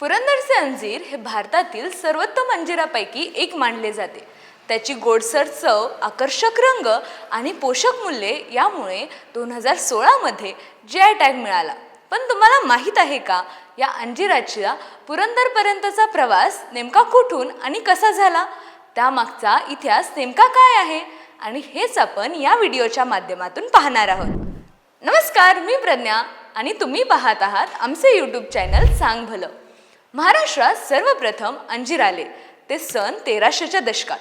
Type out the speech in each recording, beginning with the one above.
पुरंदरचे अंजीर हे भारतातील सर्वोत्तम अंजिरापैकी एक मानले जाते. त्याची गोडसर चव आकर्षक रंग आणि पोषक मूल्ये यामुळे दोन हजार सोळामध्ये जे आय टॅग मिळाला. पण तुम्हाला माहीत आहे का या अंजिराच्या पुरंदरपर्यंतचा प्रवास नेमका कुठून आणि कसा झाला? त्यामागचा इतिहास नेमका काय आहे? आणि हेच आपण या व्हिडिओच्या माध्यमातून पाहणार आहोत. नमस्कार मी प्रज्ञा आणि तुम्ही पाहत आहात आमचे यूट्यूब चॅनल सांग भलं महाराष्ट्रात सर्वप्रथम अंजीर आले. ते सन तेराशेच्या दशकात.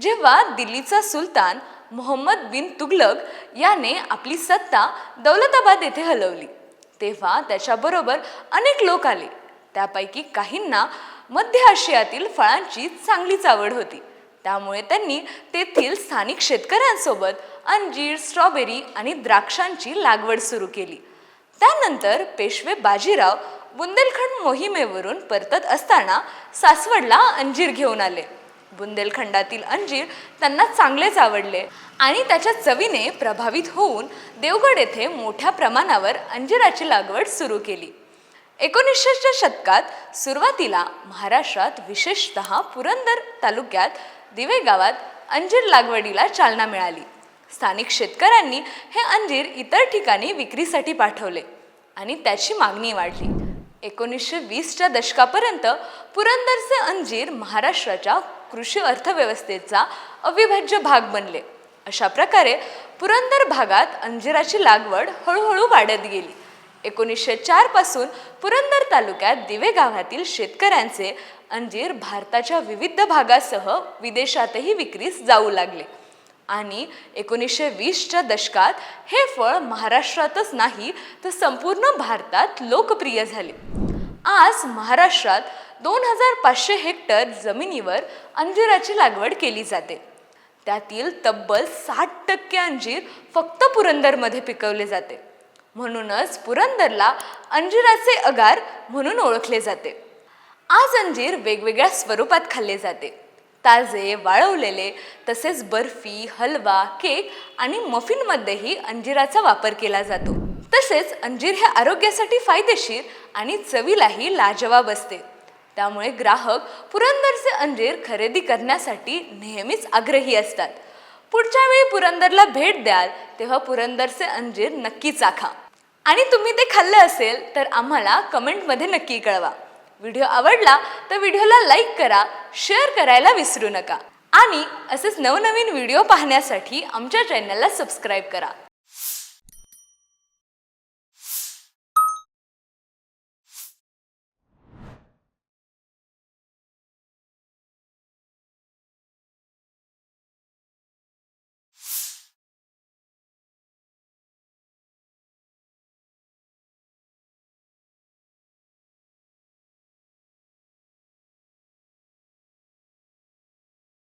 जेव्हा दिल्लीचा सुलतान मोहम्मद बिन तुगलक याने आपली सत्ता दौलताबाद येथे हलवली. तेव्हा त्याच्याबरोबर अनेक लोक आले. त्यापैकी काहींना मध्य आशियातील फळांची चांगलीच आवड होती. त्यामुळे त्यांनी तेथील स्थानिक शेतकऱ्यांसोबत अंजीर स्ट्रॉबेरी आणि द्राक्षांची लागवड सुरू केली. त्यानंतर पेशवे बाजीराव बुंदेलखंड मोहिमेवरून परतत असताना सासवडला अंजीर घेऊन आले. बुंदेलखंडातील अंजीर त्यांना चांगलेच आवडले आणि त्याच्या चवीने प्रभावित होऊन देवगड येथे मोठ्या प्रमाणावर अंजिराची लागवड सुरू केली. एकोणीसशेच्या शतकात सुरुवातीला महाराष्ट्रात विशेषतः पुरंदर तालुक्यात दिवे गावात अंजीर लागवडीला चालना मिळाली. स्थानिक शेतकऱ्यांनी हे अंजीर इतर ठिकाणी विक्रीसाठी पाठवले आणि त्याची मागणी वाढली. एकोणीसशे वीसच्या दशकापर्यंत पुरंदरचे अंजीर महाराष्ट्राच्या कृषी अर्थव्यवस्थेचा अविभाज्य भाग बनले. अशा प्रकारे पुरंदर भागात अंजिराची लागवड हळूहळू वाढत गेली. एकोणीसशे चारपासून पुरंदर तालुक्यात दिवे गावातील शेतकऱ्यांचे अंजीर भारताच्या विविध भागासह विदेशातही विक्रीस जाऊ लागले. आणि एकोणीसशे वीसच्या दशकात हे फळ महाराष्ट्रातच नाही तर संपूर्ण भारतात लोकप्रिय झाले. आज महाराष्ट्रात दोन हजार पाचशे हेक्टर जमिनीवर अंजिराची लागवड केली जाते. त्यातील तब्बल साठ टक्के अंजीर फक्त पुरंदरमध्ये पिकवले जाते. म्हणूनच पुरंदरला अंजिराचे अगार म्हणून ओळखले जाते. आज अंजीर वेगवेगळ्या स्वरूपात खाल्ले जाते. ताजे वाळवलेले तसेच बर्फी हलवा केक आणि मफिनमध्येही अंजिराचा वापर केला जातो. तसेच अंजीर हे आरोग्यासाठी फायदेशीर आणि चवीलाही लाजवाब असते. त्यामुळे ग्राहक पुरंदरचे अंजीर खरेदी करण्यासाठी नेहमीच आग्रही असतात. पुढच्या वेळी पुरंदरला भेट द्याल तेव्हा पुरंदरचे अंजीर नक्की चाखा आणि तुम्ही ते खाल्लं असेल तर आम्हाला कमेंटमध्ये नक्की कळवा. व्हिडिओ आवडला तर व्हिडिओला लाईक करा शेअर करायला विसरू नका. आणि असेच नवनवीन व्हिडिओ पाहण्यासाठी आमच्या चॅनलला सबस्क्राईब करा.